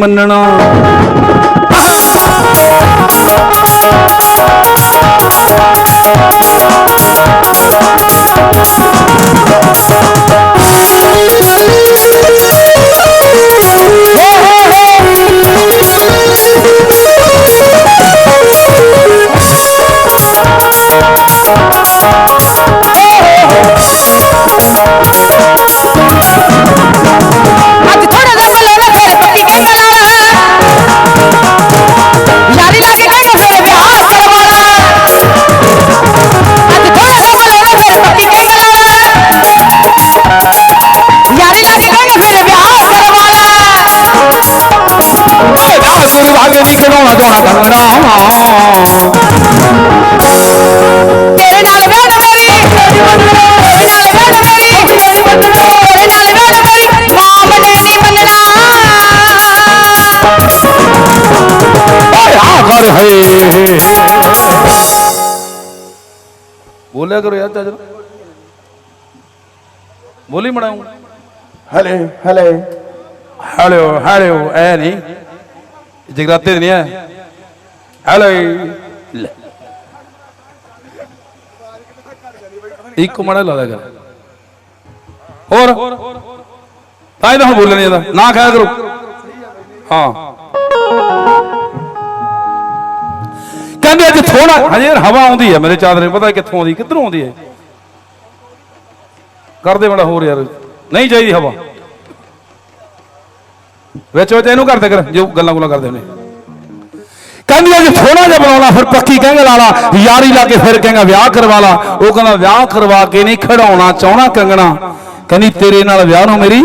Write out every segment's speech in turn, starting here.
ਮੰਨਣਾ ਅੱਜ ਬੋਲਿਆ ਕਰੋ ਯਾਰ ਚੱਜ ਨਾਲ। ਬੋਲੀ ਬਣਾਉ ਹਲੇ ਹਲੇ। ਹੈਲੋ ਹੈਲੋ ਐ ਨਹੀਂ। ਜਗਰਾਤੇ ਨਹੀਂ ਹੈ ਹੈਲੋ। ਇੱਕ ਮੜਾ ਲਾ ਦਿਆ ਕਰ। ਹੋਰ। ਤਾਂ ਇਹਦਾ ਬੋਲਣਾ ਇਹਦਾ ਨਾ ਖਾਇਆ ਕਰੋ। ਹਾਂ। ਕਹਿੰਦੇ ਅੱਜ ਥੋੜਾ ਹਜੇ, ਯਾਰ ਹਵਾ ਆਉਂਦੀ ਹੈ ਮੇਰੇ ਚਾਦਰੇ, ਪਤਾ ਕਿੱਥੋਂ ਆਉਂਦੀ, ਕਿੱਧਰੋਂ ਆਉਂਦੀ ਹੈ ਕਰਦੇ ਬੜਾ ਹੋਰ ਯਾਰ। ਨਹੀਂ ਚਾਹੀਦੀ ਹਵਾ। ਵਿੱਚ ਵਿੱਚ ਇਹਨੂੰ ਕਰਦੇ ਕਰ, ਜੋ ਗੱਲਾਂ ਗੁੱਲਾਂ ਕਰਦੇ ਨੇ। ਕਹਿੰਦੀ ਅੱਜ ਥੋੜਾ ਜਿਹਾ ਬਣਾਉਣਾ ਫਿਰ ਪੱਕੀ ਕਹਿੰਗਾ ਲਾਲਾ ਯਾਰੀ ਲਾ ਕੇ ਫਿਰ ਕਹਿੰਗਾ ਵਿਆਹ ਕਰਵਾ ਲਾ। ਉਹ ਕਹਿੰਦਾ ਵਿਆਹ ਕਰਵਾ ਕੇ ਨਹੀਂ ਖੜਾਉਣਾ ਚਾਹਣਾ ਕੰਗਣਾ। ਕਹਿੰਦੀ ਤੇਰੇ ਨਾਲ ਵਿਆਹ ਨੂੰ ਮੇਰੀ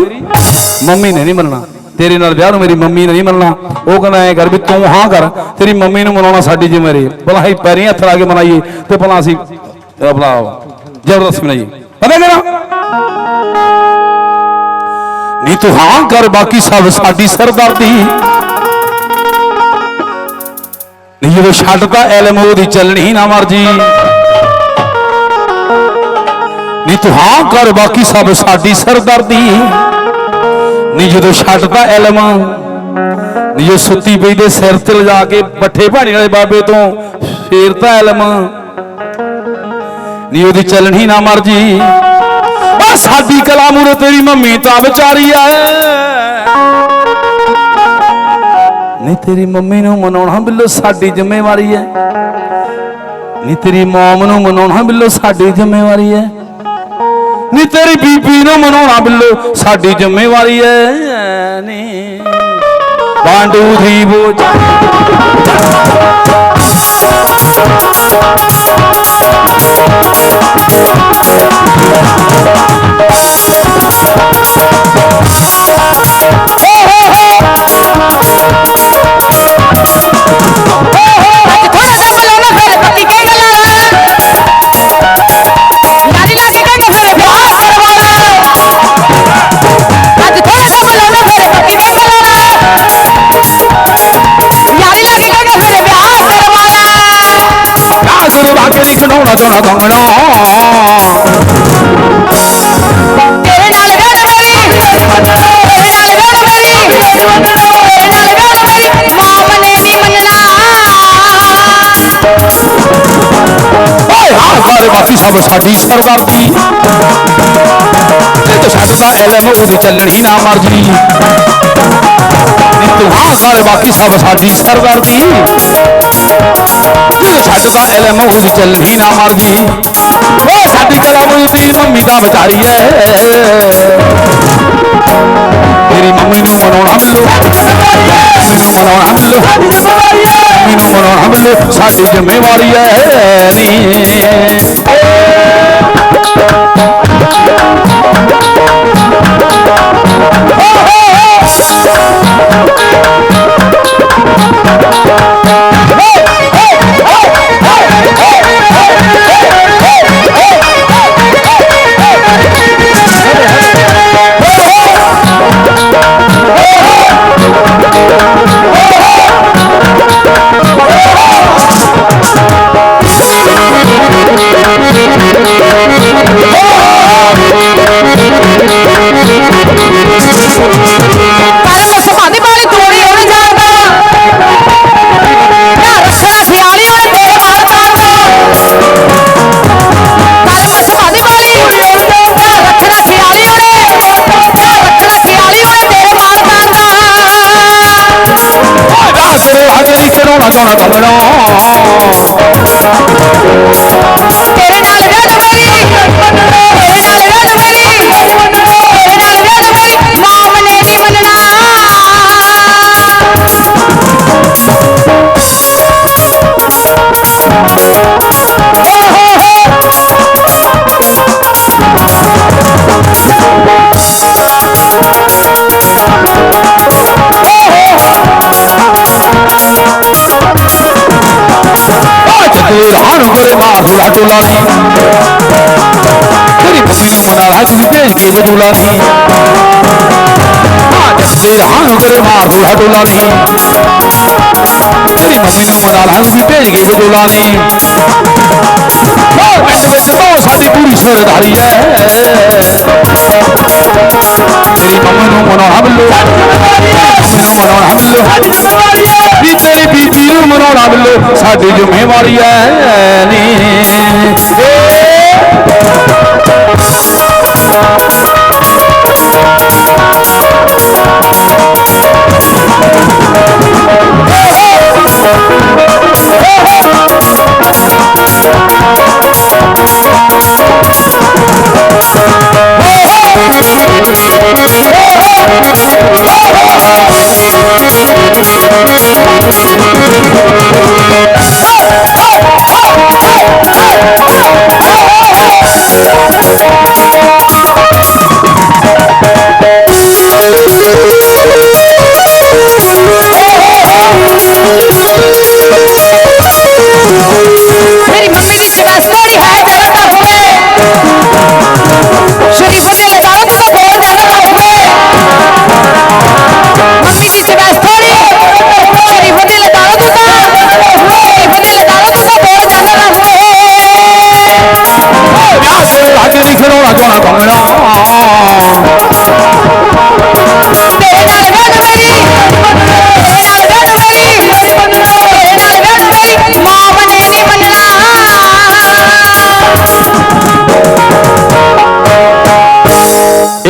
ਮੰਮੀ ਨੇ ਨਹੀਂ ਮੰਨਣਾ। ਤੇਰੇ ਨਾਲ ਵਿਆਹ ਨੂੰ ਮੇਰੀ ਮੰਮੀ ਨੇ ਨਹੀਂ ਮੰਨਣਾ। ਉਹ ਕਹਿੰਦਾ ਐ ਕਰ ਵੀ ਤੂੰ ਹਾਂ ਕਰ, ਤੇਰੀ ਮੰਮੀ ਨੂੰ ਮਨਾਉਣਾ ਸਾਡੀ ਜ਼ਿੰਮੇਵਾਰੀ ਭਲਾ ਅਸੀਂ ਪੈਰੀਂ ਹੱਥ ਲਾ ਕੇ ਮਨਾਈਏ ਤੇ ਭਲਾ ਅਸੀਂ ਆਪਣਾ ਜ਼ਬਰਦਸਤ ਮਨਾਈਏ। ਪਤਾ ਕਿਹੜਾ? ਨੀ ਤੂੰ ਹਾਂ ਕਰ, ਬਾਕੀ ਸਭ ਸਾਡੀ ਸਰਦਰਦੀ। ਨੀ ਜਦੋਂ ਛੱਡਦਾ ਇਲਮ ਉਹਦੀ ਚੱਲਣੀ ਨਾ ਮਰਜ਼ੀ। ਨੀ ਤੂੰ ਹਾਂ ਕਰ, ਬਾਕੀ ਸਭ ਸਾਡੀ ਸਰਦਰਦੀ। ਨੀ ਜਦੋਂ ਛੱਡਦਾ ਇਲਮ ਨੀ ਜੋ ਸੁੱਤੀ ਪਈ ਦੇ ਸਿਰ ਤੇ ਲਿਜਾ ਕੇ ਪੱਠੇ ਭਾਣੇ ਵਾਲੇ ਬਾਬੇ ਤੋਂ ਫੇਰਤਾ ਇਲਮ ਨੀ ਉਹਦੀ ਚੱਲਣੀ ਨਾ ਮਰਜ਼ੀ ਆ ਸਾਡੀ ਕਲਾ ਮੂਰੇ ਤੇਰੀ ਮੰਮੀ ਤਾਂ ਵਿਚਾਰੀ ਐ। ਨਹੀਂ ਤੇਰੀ ਮੰਮੀ ਨੂੰ ਮਨਾਉਣਾ ਬਿੱਲੋ ਸਾਡੀ ਜ਼ਿੰਮੇਵਾਰੀ ਐ। ਨਹੀਂ ਤੇਰੀ ਮੌਮ ਨੂੰ ਮਨਾਉਣਾ ਬਿੱਲੋ ਸਾਡੀ ਜ਼ਿੰਮੇਵਾਰੀ ਐ। ਨਹੀਂ ਤੇਰੀ ਬੀਬੀ ਨੂੰ ਮਨਾਉਣਾ ਬਿੱਲੋ ਸਾਡੀ ਜ਼ਿੰਮੇਵਾਰੀ ਐ। ਨੀ। ਬਾਂਡੂ ਦੀ ਬੋਝ। ਹਾਂ ਸਾਰੇ ਬਾਕੀ ਸਭ ਸਾਡੀ ਸਰਦਾਰਦੀ ਤੇ ਤੂੰ ਛੱਡਦਾ ਇਲਮ ਉਹਦੀ ਚੱਲਣੀ ਨਾ ਮਰਜ਼ੀ ਨੀ ਤੂੰ ਹਾਂ ਸਾਰੇ ਬਾਕੀ ਸਭ ਸਾਡੀ ਸਰਦਾਰਦੀ ਤੇ ਛੱਡਦਾ ਇਲਮ ਉਹਦੀ ਚੱਲਣੀ ਨਾ ਮਰਜ਼ੀ ਓ ਸਾਡੀ ਕਲਾਮ ਤੇਰੀ ਮੰਮੀ ਦਾ ਵਿਚਾਰੀ ਐ ਤੇਰੀ ਮੰਮੀ ਨੂੰ ਮਨਾਉਣਾ ਬਿੱਲੋ ਮੰਮੀ ਨੂੰ ਮਨਾਉਣਾ ਬਿੱਲੋ ਮੰਮੀ ਨੂੰ ਮਨਾਉਣਾ ਬਿੱਲੋ ਸਾਡੀ ਜ਼ਿੰਮੇਵਾਰੀ ਐ ਨੀ ਚੱਕੇ ਰਾਣ ਕੋਲੇ ਮਾਰੂ ਹਟੋਲਾ ਨਹੀਂ ਤੇਰੀ ਮੰਮੀ ਨੂੰ ਮਨਾ ਲਾ ਤੂੰ ਭੇਜ ਕੇ ਬਦੂਲਾ ਨਹੀਂ ਆ ਚੱਕੇ ਰਾਣ ਕੋਲੇ ਮਾਰੂ ਹਟੋਲਾ ਨਹੀਂ ਤੇਰੀ ਮੰਮੀ ਨੂੰ ਮਨਾ ਲਾ ਤੂੰ ਭੇਜ ਕੇ ਬਦੂਲਾ ਨਹੀਂ ਉਹ ਪਿੰਡ ਵਿੱਚ ਤੋਂ ਸਾਡੀ ਪੂਰੀ ਸਰਦਾਰੀ ਹੈ ਤੇਰੀ ਮੰਮੀ ਨੂੰ ਮਨਾਉਣਾ ਬਿੱਲੋ ਮੰਮੀ ਨੂੰ ਮਨਾਉਣਾ ਬਿੱਲੋ ਵੀ ਤੇਰੀ ਬੀਬੀ ਨੂੰ ਮਨਾਉਣਾ ਬਿੱਲੋ ਸਾਡੀ ਜ਼ਿੰਮੇਵਾਰੀ ਐ ਨੀ। ਮੇਰੀ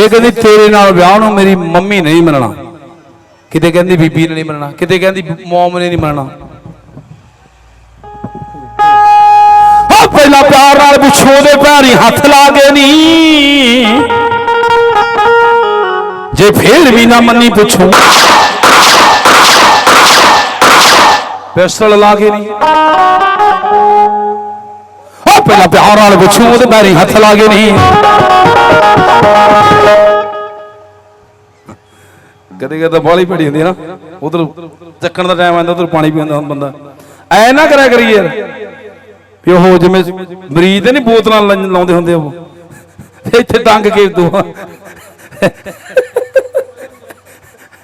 ਇਹ ਕਹਿੰਦੀ ਤੇਰੇ ਨਾਲ ਵਿਆਹ ਨੂੰ ਮੇਰੀ ਮੰਮੀ ਨਹੀਂ ਮੰਨਣਾ। ਕਿਤੇ ਕਹਿੰਦੀ ਬੀਬੀ ਨੇ ਨਹੀਂ ਮੰਨਣਾ। ਕਿਤੇ ਕਹਿੰਦੀ ਮੌਮ ਨੇ ਨਹੀਂ ਮੰਨਣਾ। ਆ ਪਹਿਲਾਂ ਪਿਆਰ ਨਾਲ ਪਿੱਛੋਂ ਦੇ ਪੈਰੀ ਹੱਥ ਲਾ ਕੇ ਨਹੀਂ ਜੇ ਫੇਰ ਵੀ ਨਾ ਮੰਨੀ ਪੁੱਛੋ। ਪਿਸਤਲ ਲਾ ਕੇ ਨਹੀਂ ਪਹਿਲਾਂ ਪਿਆਰ ਨਾਲ ਪੁੱਛੂ, ਉਹਦੇ ਪੈਰੀ ਹੱਥ ਲਾ ਕੇ ਨਹੀਂ। ਕਦੇ ਕਦੇ ਬਾਲੀ ਭੜੀ ਹੁੰਦੀ ਹੈ ਨਾ, ਉਧਰ ਚੱਕਣ ਦਾ ਟਾਈਮ ਆਉਂਦਾ ਉਧਰ ਪਾਣੀ ਪੀਂਦਾ ਬੰਦਾ। ਐ ਨਾ ਕਰਿਆ ਕਰੀ ਯਾਰ। ਵੀ ਉਹ ਜਿਵੇਂ ਮਰੀਜ਼ ਦੇ ਨਹੀਂ ਬੋਤਲਾਂ ਲਾਉਂਦੇ ਹੁੰਦੇ ਉਹ। ਇੱਥੇ ਟੰਗ ਕੇ ਦੋ।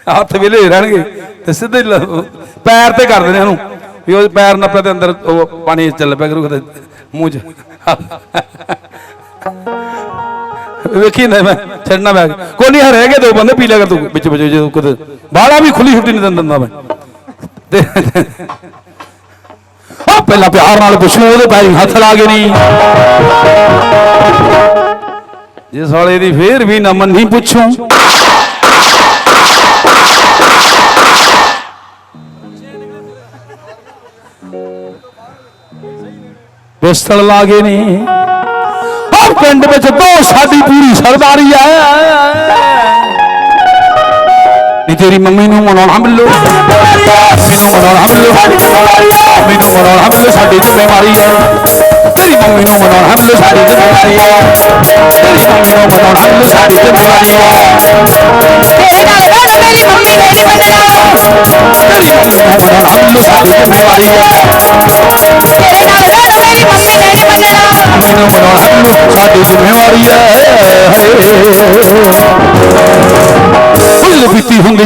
ਹੱਥ ਵਿਲੇ ਰਹਿਣਗੇ ਤੇ ਸਿੱਧੇ ਪੈਰ ਤੇ ਕਰਦੇ ਦੇਣੇ ਉਹਨੂੰ। ਵੀ ਉਹ ਪੈਰ ਨੱਪੇ ਤੇ ਅੰਦਰ ਉਹ ਪਾਣੀ ਚੱਲ ਪਿਆ ਕਰੂ ਕਦੇ ਮੂੰਹ ਵੇਖੀ ਨਾ ਮੈਂ, ਛੱਡਣਾ ਮੈਂ। ਕੋਈ ਨਹੀਂ ਰਹਿ ਗਏ ਦੋ ਬੰਦੇ, ਪੀ ਲਿਆ ਕਰ ਤੂੰ। ਵਿੱਚ ਵਿੱਚ ਜਦੋਂ ਕਦੇ ਬਾਹਲਾ ਵੀ ਖੁੱਲੀ ਛੁੱਟੀ ਨਹੀਂ ਦਿੰਦਾ ਮੈਂ। ਤੇ ਪਹਿਲਾਂ ਪਿਆਰ ਨਾਲ ਪੁੱਛੂ ਉਹਦੇ ਪੈਰੀ ਹੱਥ ਲਾ ਕੇ ਨਹੀਂ ਜਿਸ ਵਾਲੇ ਦੀ ਫੇਰ ਵੀ ਨਾ ਮੰਨੀ ਪੁੱਛੂ। ਪਿਸਤਲ ਲਾ ਕੇ ਨਹੀਂ ਉਹ ਪਿੰਡ ਵਿੱਚ ਤੋਂ ਸਾਡੀ ਪੂਰੀ ਸਰਦਾਰੀ ਐ ਨੀ ਤੇਰੀ ਮੰਮੀ ਨੂੰ ਮਨਾਉਣਾ ਮਿਲੋ। ਮੈਨੂੰ ਮਨਾਉਣਾ ਮਿਲੋ। ਮੈਨੂੰ ਮਨਾਉਣਾ ਮਿਲੋ ਸਾਡੀ ਜ਼ਿੰਮੇਵਾਰੀ ਐ ਤੇਰੀ ਮੰਮੀ ਨੂੰ ਮਨਾਉਣਾ ਮਿਲੋ ਸਾਡੀ ਜ਼ਿੰਮੇਵਾਰੀ ਐ ਤੇਰੀ ਮੰਮੀ ਨੂੰ ਮਨਾਉਣਾ ਮਿਲੋ ਸਾਡੀ ਜ਼ਿੰਮੇਵਾਰੀ ਐ ਤੇਰੇ ਨਾਲ ਨਾ ਮੇਰੀ ਮੰਮੀ ਨੇ ਨਹੀਂ ਮੰਨਣਾ ਤੇਰੀ ਮੰਮੀ ਨੂੰ ਮਨਾਉਣਾ ਮਿਲੋ ਸਾਡੀ ਜ਼ਿੰਮੇਵਾਰੀ ਐ ਤੇਰੇ ਨਾਲ ਵਿਆਹ ਨਾ ਸਾਡੀ ਜ਼ਿੰਮੇਵਾਰੀ ਐ ਫੁੱਲ ਪੀਤੀ ਹੁੰਦੀ